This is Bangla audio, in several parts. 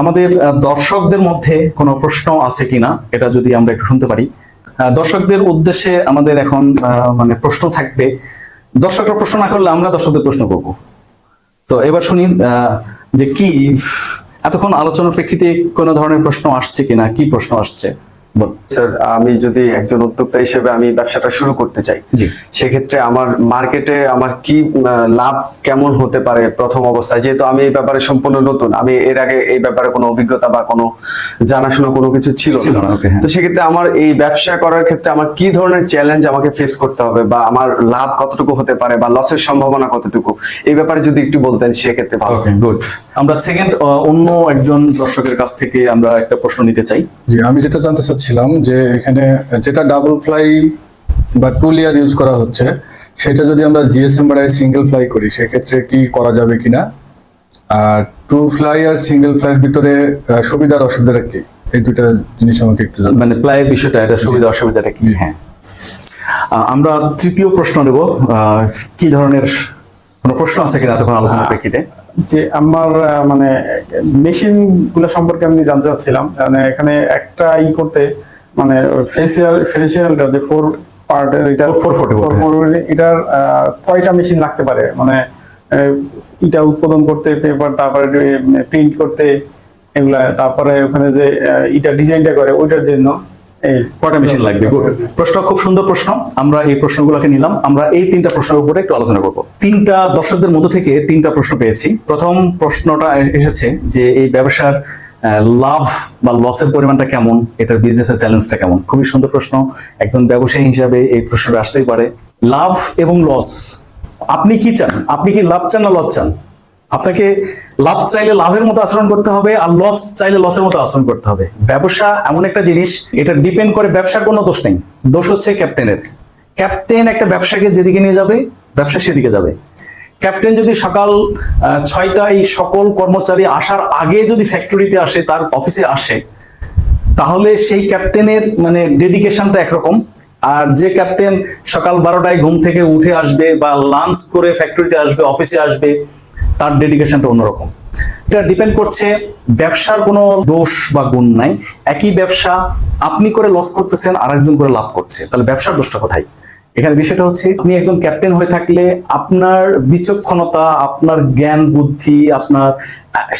আমাদের দর্শকদের মধ্যে কোনো প্রশ্ন আছে কিনা, এটা যদি আমরা একটু শুনতে পারি। দর্শকদের উদ্দেশ্যে আমাদের এখন মানে প্রশ্ন থাকবে। দর্শকরা প্রশ্ন না করলে আমরা দর্শকদের প্রশ্ন করব। তো এবার শুনি যে কি, এতক্ষণ আলোচনার প্রেক্ষিতে কোনো ধরনের প্রশ্ন আসছে কিনা, কি প্রশ্ন আসছে। স্যার আমি যদি একজন উদ্যোক্তা হিসেবে আমি ব্যবসাটা শুরু করতে চাই সেক্ষেত্রে আমার মার্কেটে আমার কি লাভ কেমন হতে পারে প্রথম অবস্থায়? যেহেতু আমি এই ব্যাপারে সম্পূর্ণ নতুন আমি এর আগে এই ব্যাপারে কোনো অভিজ্ঞতা বা কোনো জানাশোনা কোনো কিছু ছিল না। হ্যাঁ। তো সেক্ষেত্রে আমার এই ব্যবসা করার ক্ষেত্রে আমার কি ধরনের চ্যালেঞ্জ আমাকে ফেস করতে হবে বা আমার লাভ কতটুকু হতে পারে বা লসের সম্ভাবনা কতটুকু? এই ব্যাপারে যদি একটু বলতেন সেক্ষেত্রে ভালো। ওকে গুড আমরা সেকেন্ড অন্য একজন দর্শকের কাছ থেকে আমরা একটা প্রশ্ন নিতে চাই। জি আমি যেটা জানতে চাচ্ছিলাম যে এখানে যেটা ডাবল ফ্লাই বা টু লেয়ার ইউজ করা হচ্ছে সেটা যদি আমরা জিএসএম বাড়ায় সিঙ্গেল ফ্লাই করি সেক্ষেত্রে কি করা যাবে কিনা? আর টু ফ্লাই আর সিঙ্গেল ফ্লাইয়ের ভিতরে আহ, সুবিধা আর অসুবিধাটা কি? এই দুটা জিনিস আমাকে একটু মানে প্লায়ের বিষয়টা এটা সুবিধা অসুবিধাটা কি? হ্যাঁ। আমরা তৃতীয় প্রশ্ন নেব কি ধরনের কোনো প্রশ্ন আছে কিনা তখন আলোচনার প্রেক্ষিতে? যে আমার মানে মেশিনগুলো সম্পর্কে আমি জানতে চাচ্ছিলাম। মানে এখানে একটা ই করতে মানে ফেসিয়াল ফেসিয়ালটা যে ফোর পার্টের এটা 440 four- four- এটার কয়টা মেশিন লাগতে পারে? মানে এটা উৎপাদন করতে পেপার তারপরে প্রিন্ট করতে এগুলা তারপরে ওখানে যে এটা ডিজাইনটা করে ওইটার জন্য। কয়টা মেশিন লাগবে? গুড প্রশ্ন খুব সুন্দর প্রশ্ন। আমরা এই প্রশ্নগুলোকে নিলাম। আমরা এই তিনটা প্রশ্নের উপরে একটু আলোচনা করব। তিনটা দর্শকদের মধ্য থেকে তিনটা প্রশ্ন পেয়েছি। প্রথম প্রশ্নটা এসেছে যে এই ব্যবসার লাভ বা লসের পরিমাণটা কেমন? এটার বিজনেসের চ্যালেঞ্জটা কেমন? খুবই সুন্দর প্রশ্ন। একজন ব্যবসায়ী হিসাবে এই প্রশ্নটা আসতেই পারে। লাভ এবং লস আপনি কি চান? আপনি কি লাভ চান না লস চান? আপনাকে লাভ চাইলে লাভের মতো আচরণ করতে হবে আর লস চাইলে লসের মতো আচরণ করতে হবে। ব্যবসা এমন একটা জিনিস, এটা ডিপেন্ড করে ব্যবসার কোনো দোষ নেই। দোষ হচ্ছে ক্যাপ্টেনের ক্যাপ্টেন একটা ব্যবসাকে যেদিকে নিয়ে যাবে, ব্যবসা সেদিকে যাবে। ক্যাপ্টেন যদি সকাল ছয়টায় সকল কর্মচারী আসার আগে যদি ফ্যাক্টরিতে আসে, তার অফিসে আসে, তাহলে সেই ক্যাপ্টেনের মানে ডেডিকেশনটা একরকম। আর যে ক্যাপ্টেন সকাল বারোটায় ঘুম থেকে উঠে আসবে বা লাঞ্চ করে ফ্যাক্টরিতে আসবে অফিসে আসবে তার ডেডিকেশনটা অন্যরকম। এটা ডিপেন্ড করছে ব্যবসার কোনো দোষ বা গুণ নাই। একই ব্যবসা আপনি করে লস করতেছেন আর একজন করে লাভ করছে। তাহলে ব্যবসার দোষটা কোথায়? এখানে বিষয়টা হচ্ছে, আপনি একজন ক্যাপ্টেন হয়ে থাকলে আপনার বিচক্ষণতা, আপনার জ্ঞান, বুদ্ধি, আপনার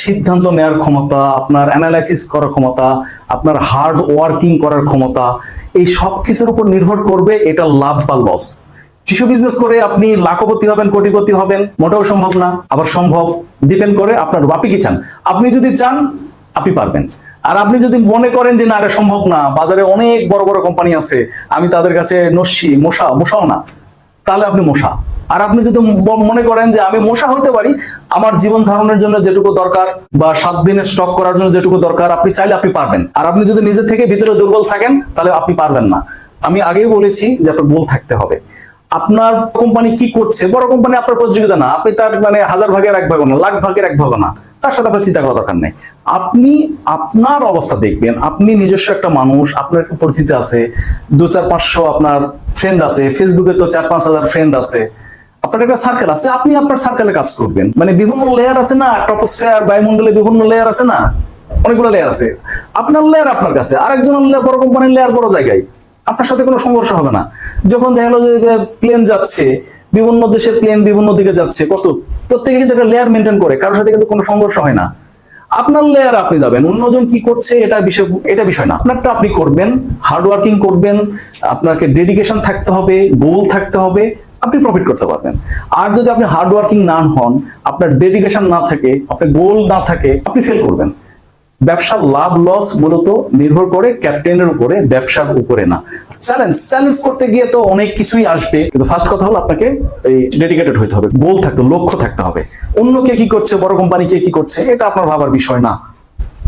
সিদ্ধান্ত নেওয়ার ক্ষমতা, আপনার অ্যানালাইসিস করার ক্ষমতা, আপনার হার্ড ওয়ার্কিং করার ক্ষমতা, এই সব কিছুর উপর নির্ভর করবে এটা লাভ বা লস টিস্যু বিজনেস করে আপনি লাখপতি হবেন, কোটিপতি হবেন, মোটেও সম্ভব না। আবার সম্ভব ডিপেন্ড করে আপনার আপনি কি চান। আপনি যদি চান, আপনি পারবেন। আর আপনি যদি মনে করেন যে না, এটা সম্ভব না, বাজারে অনেক বড় বড় কোম্পানি আছে, আমি তাদের কাছে নস্যি, মশা, মশাও না, তাহলে আপনি মশা। আর আপনি যদি মনে করেন যে আমি মশা হতে পারি, আমার জীবন ধারণের জন্য যেটুকু দরকার বা সাত দিনের স্টক করার জন্য যেটুকু দরকার, আপনি চাইলে আপনি পারবেন। আর আপনি যদি নিজে থেকে ভিতরে দুর্বল থাকেন, তাহলে আপনি পারবেন না। আমি আগেই বলেছি যে আপনার গোল থাকতে হবে। আপনার কোম্পানি কি করছে? বড় কোম্পানি আপনার প্রতিযোগিতা না। আপনি তার মানে হাজার ভাগের এক ভাগ না, লাখ ভাগের এক ভাগ না। তার সাথে আপনার চিন্তা করার দরকার নেই। আপনি, আপনার অবস্থা দেখবেন, আপনি নিজস্ব একটা মানুষ, আপনার পরিচিতি আছে, দু চার পাঁচশো আপনার ফ্রেন্ড আছে ফেসবুকে তো চার পাঁচ হাজার ফ্রেন্ড আছে। আপনার একটা সার্কেল আছে, আপনি আপনার সার্কেলে কাজ করবেন। মানে বিভিন্ন লেয়ার আছে না টপোস্ফিয়ার বায়ুমণ্ডলে বিভিন্ন লেয়ার আছে না? অনেকগুলো লেয়ার আছে। আপনার লেয়ার আপনার কাছে, আরেকজনের লেয়ার বড় কোম্পানির লেয়ার বড় জায়গায়। আপনার সাথে কোনো সংঘর্ষ হবে না। যখন দেখা গেলো যে প্লেন যাচ্ছে, বিভিন্ন দেশের প্লেন বিভিন্ন দিকে যাচ্ছে, কত প্রত্যেকে কিন্তু একটা লেয়ার মেনটেন করে, কারোর সাথে কিন্তু কোনো সংঘর্ষ হয় না। আপনার লেয়ার আপনি যাবেন, অন্যজন কি করছে এটা বিষয় এটা বিষয় না। আপনারটা আপনি করবেন হার্ড ওয়ার্কিং করবেন, আপনাকে ডেডিকেশন থাকতে হবে গোল থাকতে হবে, আপনি প্রফিট করতে পারবেন। আর যদি আপনি হার্ড ওয়ার্কিং না হন, আপনার ডেডিকেশন না থাকে, আপনার গোল না থাকে, আপনি ফেল করবেন। ব্যবসার লাভ লস মূলত নির্ভর করে ক্যাপ্টেনের উপরে, ব্যবসার উপরে না। চ্যালেঞ্জ চ্যালেঞ্জ করতে গিয়ে তো অনেক কিছুই আসবে, কিন্তু ফার্স্ট কথা হলো আপনাকে এই ডেডিকেটেড হতে হবে গোল থাকতে, লক্ষ্য থাকতে হবে। অন্য কে কি করছে, বড় কোম্পানি কে কি করছে, এটা আপনার ভাবার বিষয় না।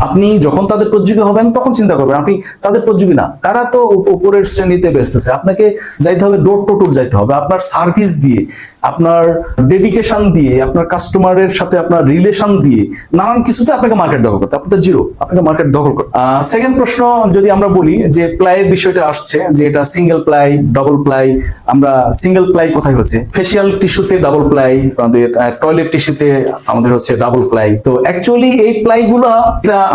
আপনি যখন তাদের প্রতিযোগী হবেন, তখন চিন্তা করবেন, আপনি তাদের প্রতিযোগী না, তারা তো উপরের শ্রেণীতে বেসতেছে আপনাকে যাইতে হবে ডোর টু ডোর যাইতে হবে। আপনার সার্ভিস দিয়ে আপনার ডেডিকেশন দিয়ে, আপনার কাস্টমারের সাথে আপনার রিলেশন দিয়ে নানান কিছুতে আপনাকে মার্কেট দখল করতে আপনি তো জিরো আপনাকে মার্কেট দখল করতে সেকেন্ড প্রশ্ন যদি আমরা বলি যে প্লাইয়ের বিষয়টা আসছে, যে এটা সিঙ্গেল প্লাই ডবল প্লাই আমরা সিঙ্গেল প্লাই কোথায় হচ্ছে? ফেসিয়াল টিস্যুতে ডাবল প্লাই আমাদের টয়লেট টিস্যুতে আমাদের হচ্ছে ডাবল প্লাই তো অ্যাকচুয়ালি এই প্লাই গুলা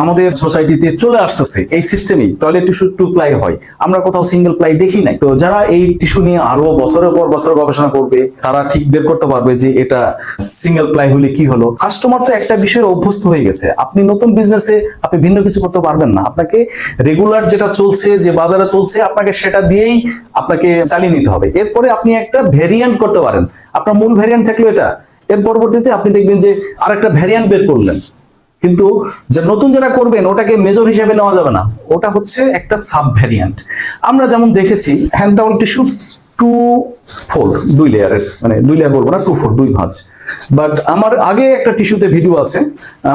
আমাদের সোসাইটিতে চলে আসতেছে, এই সিস্টেমেই টয়লেট টিস্যু টু প্লাই হয়। আমরা কোথাও সিঙ্গেল প্লাই দেখি নাই। তো যারা এই টিস্যু নিয়ে আরও বছরের পর বছর গবেষণা করবে, তারা ঠিক বের করতে পারবে যে এটা সিঙ্গেল প্লাই হলে কি হলো? কাস্টমার তো একটা বিষয়ে অভ্যস্ত হয়ে গেছে। আপনি নতুন বিজনেসে আপনি ভিন্ন কিছু করতে পারবেন না। আপনাকে রেগুলার যেটা চলছে, যে বাজারে চলছে, আপনাকে সেটা দিয়েই আপনাকে চালিয়ে নিতে হবে। এরপরে আপনি একটা ভেরিয়েন্ট করতে পারেন। আপনার মূল ভেরিয়েন্ট থাকল এটা। এর পরবর্তীতে আপনি দেখবেন যে আরেকটা ভ্যারিয়েন্ট বের করলেন। কিন্তু যে নতুন যারা করবেন, ওটাকে মেজর হিসেবে নেওয়া যাবে না। ওটা হচ্ছে একটা সাব ভ্যারিয়েন্ট আমরা যেমন দেখেছি হ্যান্ড টিস্যু টু ফোল্ড দুই লেয়ারের মানে দুই লেয়ার বলব না টু ফোল্ড দুই ভাঁজ। বাট আমার আগে একটা টিস্যুতে ভিডিও আছে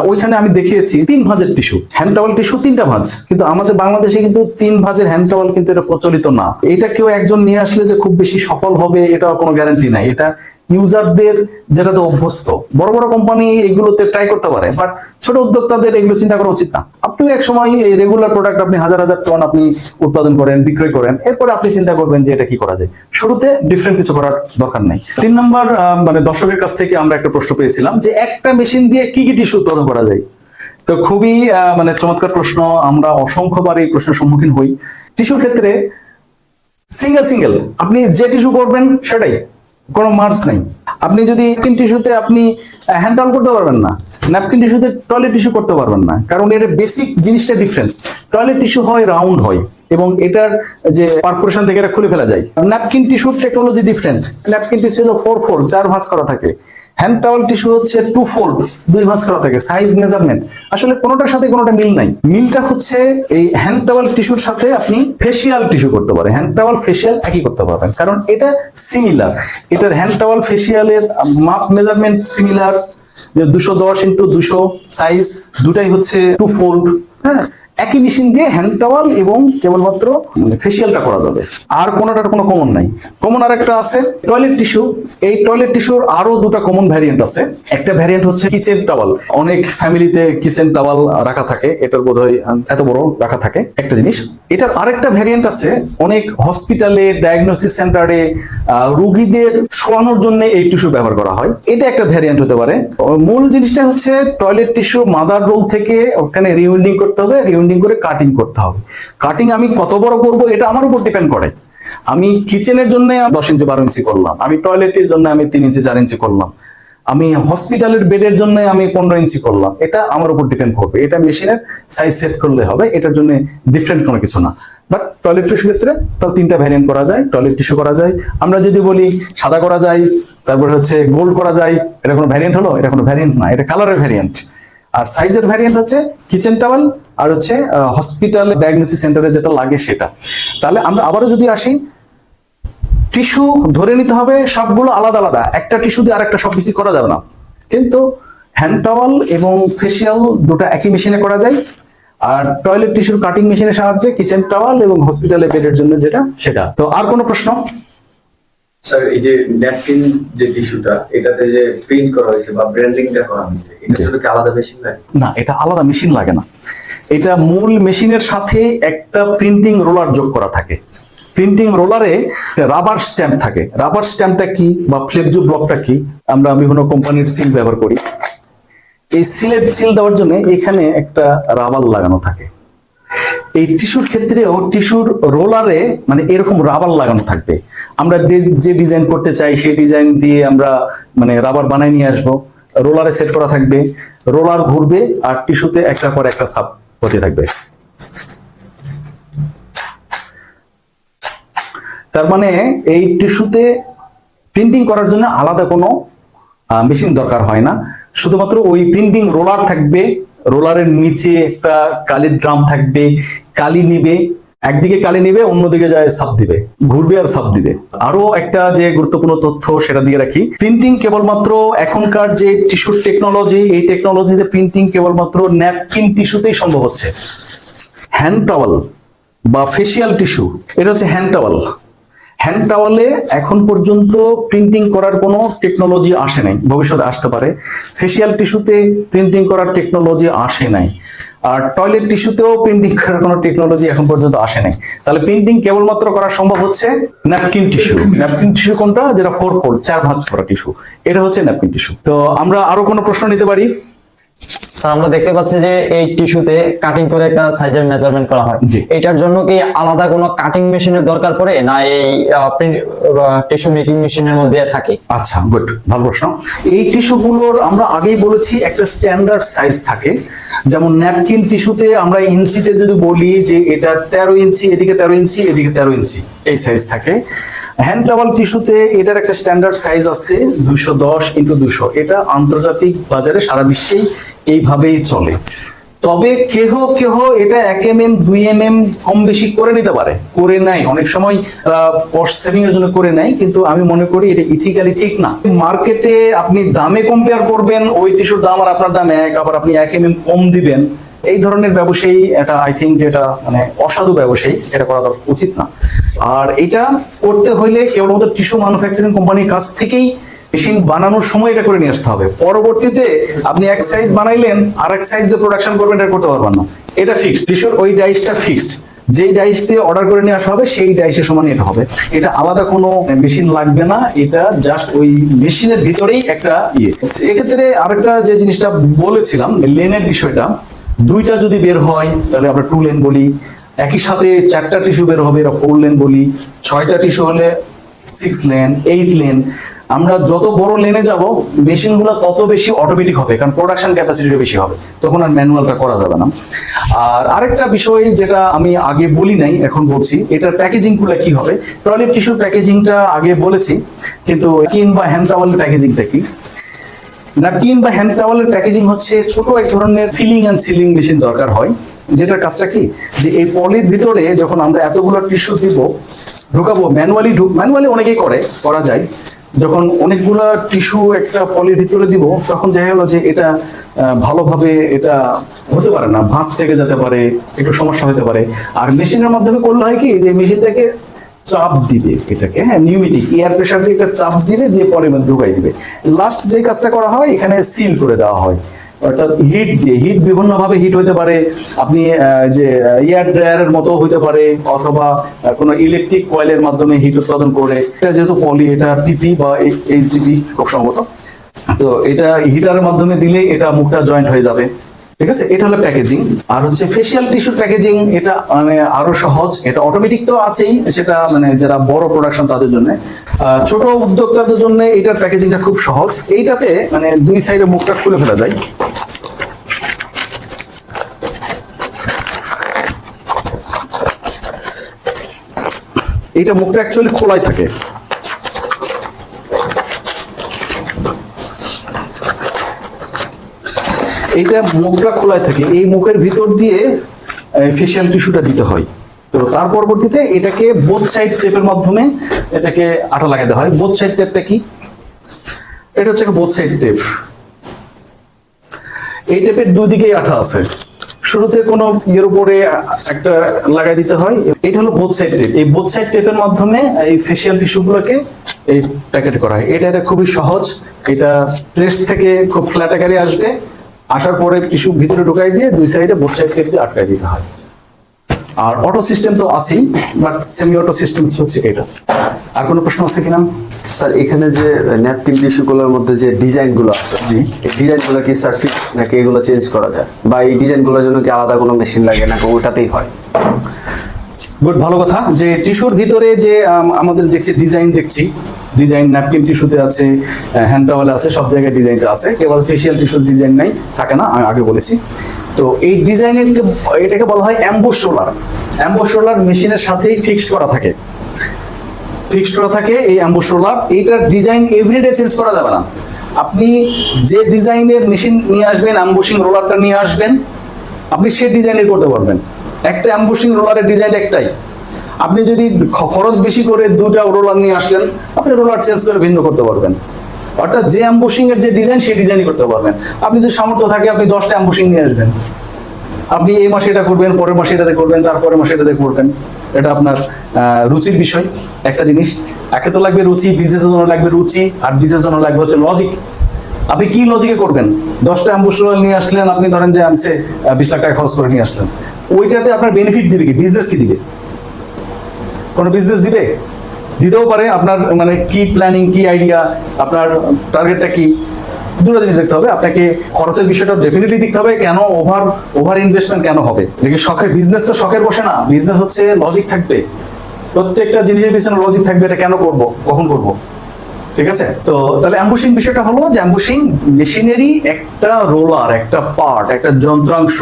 ওইখানে আমি দেখিয়েছি তিন ভাঁজের টিস্যু হ্যান্ড টাওয়াল টিস্যু তিনটা ভাঁজ। কিন্তু আমাদের বাংলাদেশে কিন্তু তিন ভাঁজের হ্যান্ড টাওয়াল কিন্তু এটা প্রচলিত না। এটা কেউ একজন নিয়ে আসলে যে খুব বেশি সফল হবে এটা কোনো গ্যারান্টি নাই। এটা ইউজারদের যেটাতে অভ্যস্ত। বড় বড় কোম্পানি এগুলোতে ট্রাই করতে পারে বাট ছোট উদ্যোক্তাদের এগুলো চিন্তা করা উচিত না। আপনিও এক সময় এই রেগুলার প্রোডাক্ট আপনি হাজার হাজার টন আপনি উৎপাদন করেন, বিক্রয় করেন, এরপরে আপনি চিন্তা করবেন যে এটা কি করা যায়। শুরুতে ডিফারেন্ট কিছু করার দরকার নেই। তিন নম্বর মানে দর্শকের কাছ থেকে আমরা একটা প্রশ্ন পেয়েছিলাম যে একটা মেশিন দিয়ে কি কি টিস্যু উৎপাদন করা যায়। তো খুবই মানে চমৎকার প্রশ্ন, আমরা অসংখ্যবার এই প্রশ্নের সম্মুখীন হই। টিস্যুর ক্ষেত্রে সিঙ্গেল সিঙ্গেল আপনি যে টিস্যু করবেন সেটাই। কোনো মার্স নেই। আপনি যদি ন্যাপকিন টিস্যুতে আপনি হ্যান্ড অন করতে পারবেন না ন্যাপকিন টিস্যুতে টয়লেট টিস্যু করতে পারবেন না, কারণ এর বেসিক জিনিসটা ডিফারেন্স টয়লেট টিস্যু হয় রাউন্ড হয়, এবং এটার যে পারফোরেশন থেকে এটা খুলে ফেলা যায়। ন্যাপকিন টিস্যুর টেকনোলজি ডিফারেন্ট ন্যাপকিন টিস্যু হলো ফোর ফোর চার ভাঁজ করা থাকে। হ্যান্ড টাওয়াল টিস্যু হচ্ছে টু ফোল্ড দুই ভাঁজ করা থাকে সাইজ মেজারমেন্ট আসলে কোনোটার সাথে কোনোটা মিল নাই। মিলটা হচ্ছে এই হ্যান্ড টাওয়াল টিস্যুর সাথে আপনি ফেসিয়াল টিস্যু করতে পারেন। হ্যান্ড টাওয়াল ফেসিয়াল একই করতে পারবেন। কারণ এটা সিমিলার এটার হ্যান্ড টাওয়াল ফেসিয়ালের মাপ মেজারমেন্ট সিমিলার দুশো দশ ইন্টু দুশো সাইজ দুটাই হচ্ছে টু ফোল্ড হ্যাঁ? একই মেশিন দিয়ে হ্যান্ড টাওয়াল এবং কেবলমাত্র ফেসিয়ালটা করা যাবে। আর কোনোটার কোনো কমন নাই। কমন আর একটা আছে টয়লেট টিস্যু এই টয়লেট টিস্যুর আরও দুটো কমন ভ্যারিয়েন্ট আছে। একটা ভ্যারিয়েন্ট হচ্ছে কিচেন টাওয়াল অনেক ফ্যামিলিতে কিচেন টাওয়াল রাখা থাকে, এটার বোধহয় এত বড় রাখা থাকে। একটা জিনিস, এটার আরেকটা ভ্যারিয়েন্ট আছে, অনেক হসপিটালে ডায়াগনোসিস সেন্টারে রোগীদের শোয়ানোর জন্য এই টিস্যু ব্যবহার করা হয়। এটা একটা ভ্যারিয়েন্ট হতে পারে। মূল জিনিসটা হচ্ছে টয়লেট টিস্যু মাদার রোল থেকে ওখানে রিউন্ডিং করতে হবে। রিউন্ডিং করে কাটিং করতে হবে। কাটিং আমি কত বড় করব এটা আমার উপর ডিপেন্ড করে। আমি কিচেনের জন্য দশ ইঞ্চি বারো ইঞ্চি করলাম, আমি টয়লেটের জন্য আমি তিন ইঞ্চি চার ইঞ্চি করলাম, আমি হসপিটালের বেডের জন্য আমি পনেরো ইঞ্চি করলাম, এটা আমার উপর ডিপেন্ড করবে। এটা মেশিনের সাইজ সেট করলে হবে, এটার জন্য ডিফারেন্ট কোনো কিছু না। বাট টয়লেট টিস্যু ক্ষেত্রে তাহলে তিনটা ভ্যারিয়েন্ট করা যায় টয়লেট টিস্যু করা যায়। আমরা যদি বলি সাদা করা যায়, তারপরে হচ্ছে গোল্ড করা যায়, এটা কোনো ভ্যারিয়েন্ট হলো? এটা কোনো ভ্যারিয়েন্ট না, এটা কালারের ভ্যারিয়েন্ট আর সাইজের ভ্যারিয়েন্ট হচ্ছে কিচেন টাওয়াল আর হচ্ছে হসপিটাল ডায়াগনোসিস সেন্টারে যেটা লাগে সেটা। তাহলে আমরা আবারও যদি আসি টিস্যু ধরে নিতে হবে, সবগুলো আলাদা আলাদা। একটা টিস্যু দিয়ে আরেকটা সব কিছু করা যাবে না। কিন্তু হ্যান্ড টাওয়াল এবং ফেসিয়াল দুটো একই মেশিনে করা যায়। আর টয়লেট টিস্যুর কাটিং মেশিনের সাহায্যে কিচেন টাওয়াল এবং হসপিটালে বেডের জন্য যেটা, সেটা। তো আর কোনো প্রশ্ন? স্যার এই যে ন্যাপকিন যে টিস্যুটা এটাতে যে প্রিন্ট করা হয়েছে বা ব্র্যান্ডিংটা করা হয়েছে এটার জন্য কি আলাদা মেশিন লাগে? না এটা আলাদা মেশিন লাগে না। এটা মূল মেশিনের সাথে একটা প্রিন্টিং রোলার যোগ করা থাকে। প্রিন্টিং রোলারে রাবার স্ট্যাম্প থাকে। রাবার স্ট্যাম্পটা কি বা ব্লকটা কি? আমরা বিভিন্ন কোম্পানির সিল ব্যবহার করি। এই সিলের সিল দেওয়ার জন্য এখানে একটা রাবার লাগানো থাকে। এই টিস্যুর ক্ষেত্রেও টিস্যুর রোলারে মানে এরকম রাবার লাগানো থাকবে। আমরা যে- ডিজাইন করতে চাই, সেই ডিজাইন দিয়ে আমরা মানে রাবার বানাই নিয়ে আসব। রোলারে সেট করা থাকবে। রোলার ঘুরবে আর টিস্যুতে একটা পর একটা সাপ হতে থাকবে। তার মানে এই টিস্যুতে প্রিন্টিং করার জন্য আলাদা কোনো মেশিন দরকার হয় না। শুধুমাত্র ওই প্রিন্টিং রোলার থাকবে রোলারের নিচে একটা কালির ড্রাম থাকবে, কালি নিবে, একদিকে কালি নিবে, অন্যদিকে যায় সাপ দিবে, ঘুরবে আর সাপ দিবে। আরও একটা যে গুরুত্বপূর্ণ তথ্য সেটা দিয়ে রাখি। প্রিন্টিং কেবলমাত্র এখনকার যে টিস্যুর টেকনোলজি এই টেকনোলজিতে প্রিন্টিং কেবলমাত্র ন্যাপকিন টিস্যুতেই সম্ভব হচ্ছে। হ্যান্ড টাওয়াল বা ফেসিয়াল টিস্যু এটা হচ্ছে হ্যান্ড টাওয়াল হ্যান্ড টাওয়ালে এখন পর্যন্ত প্রিন্টিং করার কোনো টেকনোলজি আসে নাই, ভবিষ্যতে আসতে পারে। ফেসিয়াল টিস্যুতে প্রিন্টিং করার টেকনোলজি আসে নাই। আর টয়লেট টিস্যুতেও প্রিন্টিং করার কোনো টেকনোলজি এখন পর্যন্ত আসে নাই। তাহলে প্রিন্টিং কেবলমাত্র করা সম্ভব হচ্ছে ন্যাপকিন টিস্যু ন্যাপকিন টিস্যু কোনটা? যেটা ফোর ফোর চার ভাঁজ করা টিস্যু এটা হচ্ছে ন্যাপকিন টিস্যু তো আমরা আরও কোনো প্রশ্ন নিতে পারি? স্যার আমরা দেখতে পাচ্ছি যে এই টিস্যুতে কাটিং করে একটা সাইজের মেজারমেন্ট করা হয়। এটার জন্য কি আলাদা কোনো কাটিং মেশিনের দরকার পড়ে না এই টিস্যু মেকিং মেশিনের মধ্যে থাকে? আচ্ছা গুড ভালো প্রশ্ন। এই টিস্যুগুলোর আমরা আগেই বলেছি একটা স্ট্যান্ডার্ড সাইজ থাকে। যেমন ন্যাপকিন টিস্যুতে আমরা ইঞ্চিতে যদি বলি যে এটা তেরো ইঞ্চি এদিকে তেরো ইঞ্চি এদিকে তেরো ইঞ্চি এই সাইজ থাকে। হ্যান্ড টাওয়াল টিস্যুতে এটার একটা স্ট্যান্ডার্ড সাইজ আছে দুশো দশ ইন্টু দুশো। এটা আন্তর্জাতিক বাজারে সারা বিশ্বেই এইভাবেই চলে। তবে কেহ কেহ এটা এক এম এম দুই এম এম কম বেশি করে নিতে পারে। করে নাই অনেক সময় কস্ট সেভিং এর জন্য করে নাই কিন্তু আমি মনে করি এটা ইথিক্যালি ঠিক না। মার্কেটে আপনি দামে কম্পেয়ার করবেন, ওই টিস্যুর দাম আর আপনার দাম এক, আবার আপনি এক এম এম কম দিবেন। এই ধরনের ব্যবসায়ী, এটা আই থিঙ্ক যেটা মানে অসাধু ব্যবসায়ী, এটা করা উচিত না। আর এটা করতে হইলে কেবলমাত্র টিস্যু ম্যানুফ্যাকচারিং কোম্পানির কাছ থেকেই মেশিন বানানোর সময় এটা করে নিয়ে আসতে হবে। পরবর্তীতে আপনি এক সাইজ বানাইলেন আর এক সাইজ দিয়ে প্রোডাকশন করবেন, এটা করতে পারবেন না। এটা ফিক্সড টিস্যুর ওই ডাইসটা ফিক্সড যেই ডাইস দিয়ে অর্ডার করে নিয়ে আসা হবে, সেই ডাইসের সমান এটা হবে। এটা আলাদা কোনো মেশিন লাগবে না, এটা জাস্ট ওই মেশিনের ভিতরেই একটা ইয়ে। এক্ষেত্রে আরেকটা যে জিনিসটা বলেছিলাম লেনের বিষয়টা, দুইটা যদি বের হয়, তাহলে আমরা টু লেন বলি। একই সাথে চারটা টিস্যু বের হবে, এটা ফোর লেন বলি। ছয়টা টিস্যু হলে সিক্স লেন এইট লেন আমরা যত বড় লেনে যাব মেশিনগুলো তত বেশি অটোমেটিক হবে, কারণ প্রোডাকশন ক্যাপাসিটিটা বেশি হবে, তখন আর ম্যানুয়ালটা করা যাবে না। আর আরেকটা বিষয় যেটা আমি আগে বলি নাই, এখন বলছি, এটার প্যাকেজিংগুলো কি হবে? টয়লেট টিস্যুর প্যাকেজিংটা আগে বলেছি, কিন্তু কিন বা হ্যান্ড টাওয়ালের প্যাকেজিংটা কি? ন্যাপকিন বা হ্যান্ড টাওয়ালের প্যাকেজিং হচ্ছে ছোট এক ধরনের ফিলিং অ্যান্ড সিলিং মেশিন দরকার হয়, যেটার কাজটা কি? যে এই পলির ভিতরে যখন আমরা এতগুলো টিস্যু দিব ঢুকাবো ম্যানুয়ালি ঢুক ম্যানুয়ালি অনেকেই করে, করা যায়। যখন অনেকগুলা টিস্যু একটা পলির ভিতরে দিব, তখন দেখা গেল যে এটা ভালোভাবে এটা হতে পারে না, ভাঁজ থেকে যেতে পারে, একটু সমস্যা হতে পারে। আর মেশিনের মাধ্যমে করলে হয় কি, যে মেশিনটাকে চাপ দিবে এটাকে হ্যাঁ নিউমিটিক এয়ার প্রেশার দিয়ে একটা চাপ দিবে, দিয়ে পরে ঢুকাই দিবে। লাস্ট যে কাজটা করা হয়, এখানে সিল করে দেওয়া হয়। অর্থাৎ হিট দিয়ে হিট বিভিন্ন ভাবে হিট হতে পারে। আপনি যে এয়ার ড্রায়ারের মতো পারে, অথবা কোনো ইলেকট্রিক কয়েলের মাধ্যমে হিট উৎপাদন করে। এটা যেহেতু পলি এটা বা এইচডিপি সম্ভবত। তো এটা হিটারের মাধ্যমে দিলে এটা মুখটা জয়েন্ট হয়ে যাবে। ঠিক আছে? এটা হলো প্যাকেজিং আর হচ্ছে ফেসিয়াল টিস্যুর প্যাকেজিং এটা মানে আরও সহজ। এটা অটোমেটিক তো আছেই, সেটা মানে যারা বড় প্রোডাকশন তাদের জন্য। ছোট উদ্যোক্তাদের জন্য এটার প্যাকেজিংটা খুব সহজ। এইটাতে মানে দুই সাইডে মুখটা খুলে ফেলা যায়। এইটা মুখটা অ্যাকচুয়ালি খোলাই থাকে। এইটা মুখটা খোলাই থাকে। এই মুখের ভিতর দিয়ে ফেসিয়াল টিস্যুটা দিতে হয়। তো তার পরবর্তীতে এটাকে বোথ সাইড টেপের মাধ্যমে এটাকে আটা লাগাতে হয়। বোথ সাইড টেপটা কি? এটা হচ্ছে বোথ সাইড টেপ এই টেপের দুই দিকেই আঠা আছে। শুরুতে কোনো ইয়ের উপরে একটা লাগাই দিতে হয়। এটা হলো বোথ সাইড টেপ এই বোথ সাইড টেপের মাধ্যমে এই ফেসিয়াল টিস্যুগুলোকে এই প্যাকেট করা হয়। এটা এটা খুবই সহজ। এটা প্রেস থেকে খুব ফ্ল্যাট আকারে আসবে। আসার পরে টিস্যু ভিতরে ঢুকাই দিয়ে দুই সাইডে বোথ সাইড টেপ দিয়ে আটকাই দিতে হয়। আর অটো সিস্টেম তো আছেই বাট সেমি অটো সিস্টেম হচ্ছে এটা। আর কোনো প্রশ্ন আছে কিনা স্যার এখানে যে ন্যাপকিন টিস্যু গুলোর মধ্যে যে ডিজাইনগুলো আছে জি। এই ডিজাইনগুলো কি স্যার ফিক্স নাকি এগুলো চেঞ্জ করা যায়? বা এই ডিজাইনগুলোর জন্য কি আলাদা কোনো মেশিন লাগে নাকি ওটাতেই হয়? গুড ভালো কথা। যে টিস্যুর ভিতরে যে আমাদের দেখছি ডিজাইন দেখছি ডিজাইন ন্যাপকিন টিস্যুতে আছে হ্যান্ড টাওয়ালে আছে সব জায়গায় ডিজাইনটা আছে। কেবল ফেসিয়াল টিস্যুর ডিজাইন নাই থাকে না আমি আগে বলেছি। তো এই ডিজাইনের এটাকে বলা হয় অ্যাম্বুশ রোলার অ্যাম্বুশ রোলার মেশিনের সাথেই ফিক্সড করা থাকে। ফিক্সড করা থাকে, এই অ্যাম্বুশ রোলার এইটার ডিজাইন এভরিডে চেঞ্জ করা যাবে না। আপনি যে ডিজাইনের মেশিন নিয়ে আসবেন অ্যাম্বুশিং রোলারটা নিয়ে আসবেন, আপনি সে ডিজাইনের করতে পারবেন। একটা অ্যাম্বুশিং রোলারের ডিজাইন একটাই। আপনি যদি খরচ বেশি করে দুটা রোলার নিয়ে আসলেন, আপনি রোলার চেঞ্জ করে ভিন্ন করতে পারবেন। অর্থাৎ যে অ্যাম্বুশিং এর যে ডিজাইন সেই ডিজাইনই করতে পারবেন। আপনি যদি সামর্থ্য থাকে, আপনি দশটা অ্যাম্বুশিং নিয়ে আসবেন। আপনি এই মাসে এটা করবেন, পরের মাসে এটাতে করবেন, তারপরের মাসে এটাতে করবেন। এটা আপনার রুচির বিষয়, একটা জিনিস। একে তো লাগবে রুচি বিজনেসের জন্য লাগবে রুচি, আর বিজনেসের জন্য লাগবে হচ্ছে লজিক আপনি কি লজিকে করবেন? দশটা অ্যাম্বুসুরাল নিয়ে আসলেন, আপনি ধরেন যে আনছে বিশ লাখ টাকা খরচ করে নিয়ে আসলেন। ওইটাতে আপনার বেনিফিট দিবে কি? বিজনেস কি দিবে? কোনো বিজনেস দিবে? দিতেও পারে, আপনার মানে কি প্ল্যানিং কি আইডিয়া আপনার টার্গেটটা কি? দুটো জিনিস দেখতে হবে। আপনাকে খরচের বিষয়টা ডেফিনেটলি দেখতে হবে, কেন ওভার ওভার ইনভেস্টমেন্ট কেন হবে? দেখি, শখের বিজনেস তো শখের বসে না। বিজনেস হচ্ছে লজিক থাকবে। প্রত্যেকটা জিনিসের পিছনে লজিক থাকবে, এটা কেন করব? কখন করব? ঠিক আছে? তো তাহলে অ্যাম্বুশিং বিষয়টা হলো যে অ্যাম্বুশিং মেশিনেরই একটা রোলার একটা পার্ট একটা যন্ত্রাংশ।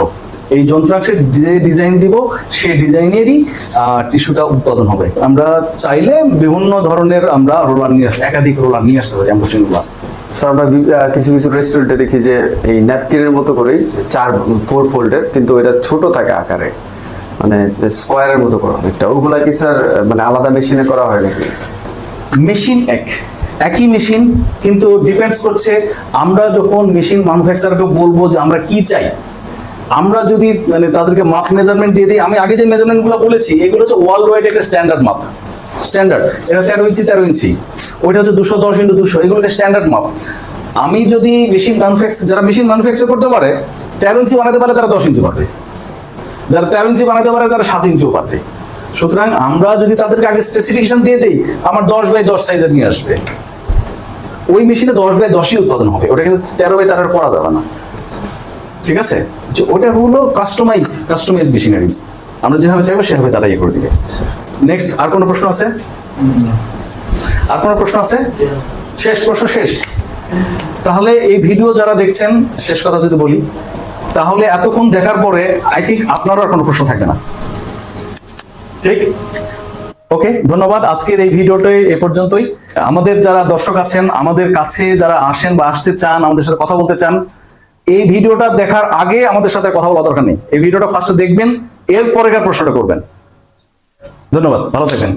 এই যন্ত্রাংশের যে ডিজাইন দিব সেই ডিজাইনেরই টিস্যুটা উৎপাদন হবে। আমরা চাইলে বিভিন্ন ধরনের আমরা রোলার নিয়ে আসতে একাধিক রোলার নিয়ে আসতে পারি অ্যাম্বুশিং রোলার স্যার আমরা কিছু কিছু রেস্টুরেন্টে দেখি যে এই ন্যাপকিনের মতো করেই চার ফোর ফোল্ডের কিন্তু এটা ছোট থাকে আকারে। মানে স্কোয়ারের মতো করা। একটা ওগুলা কি স্যার মানে আলাদা মেশিনে করা হয় নাকি? মেশিন এক। একই মেশিন কিন্তু ডিপেন্ডস করছে আমরা যখন মেশিন ম্যানুফ্যাকচারকে বলব যে আমরা কি চাই। আমরা যদি মানে তাদেরকে মাপ মেজারমেন্ট দিয়ে দিই, আমি আগে যে মেজারমেন্টগুলো বলেছি, এগুলো হচ্ছে ওয়ার্ল্ড ওয়াইড একটা স্ট্যান্ডার্ড মাপ স্ট্যান্ডার্ড এটা তেরো ইঞ্চি তেরো ইঞ্চি। ওইটা হচ্ছে দুশো দশ ইন্টু দুশো। এগুলো স্ট্যান্ডার্ড মাপ আমি যদি মেশিন ম্যানুফ্যাকচার যারা মেশিন ম্যানুফ্যাকচার করতে পারে, তেরো ইঞ্চি বানাতে পারে তারা দশ ইঞ্চি পারবে। যারা তেরো ইঞ্চি বানাতে পারে, তারা সাত ইঞ্চিও পারবে। সুতরাং আমরা যদি তাদেরকে আগে স্পেসিফিকেশন দিয়ে দিই, আমার দশ বাই দশ সাইজের নিয়ে আসবে। ওই মেশিনে দশ বাই দশই উৎপাদন হবে। ওটা কিন্তু তেরো বাই তেরোর করা যাবে না। ঠিক আছে? ওটা হলো কাস্টমাইজ কাস্টমাইজ মেশিনারিজ আমরা যেভাবে চাইব, সেভাবে তারা ইয়ে করে দিবে। নেক্সট আর কোনো প্রশ্ন আছে? আর কোনো প্রশ্ন আছে? শেষ প্রশ্ন, শেষ। তাহলে এই ভিডিও যারা দেখছেন, শেষ কথা যদি বলি, তাহলে এতক্ষণ দেখার পরে আই থিঙ্ক আপনারও আর কোনো প্রশ্ন থাকবে না। ঠিক? ওকে ধন্যবাদ। আজকের এই ভিডিওটাই এ পর্যন্তই। আমাদের যারা দর্শক আছেন, আমাদের কাছে যারা আসেন বা আসতে চান, আমাদের সাথে কথা বলতে চান, এই ভিডিওটা দেখার আগে আমাদের সাথে কথা বলা দরকার নেই। এই ভিডিওটা ফার্স্টে দেখবেন এর পরেকার প্রশ্নটা করবেন। ধন্যবাদ ভালো থাকবেন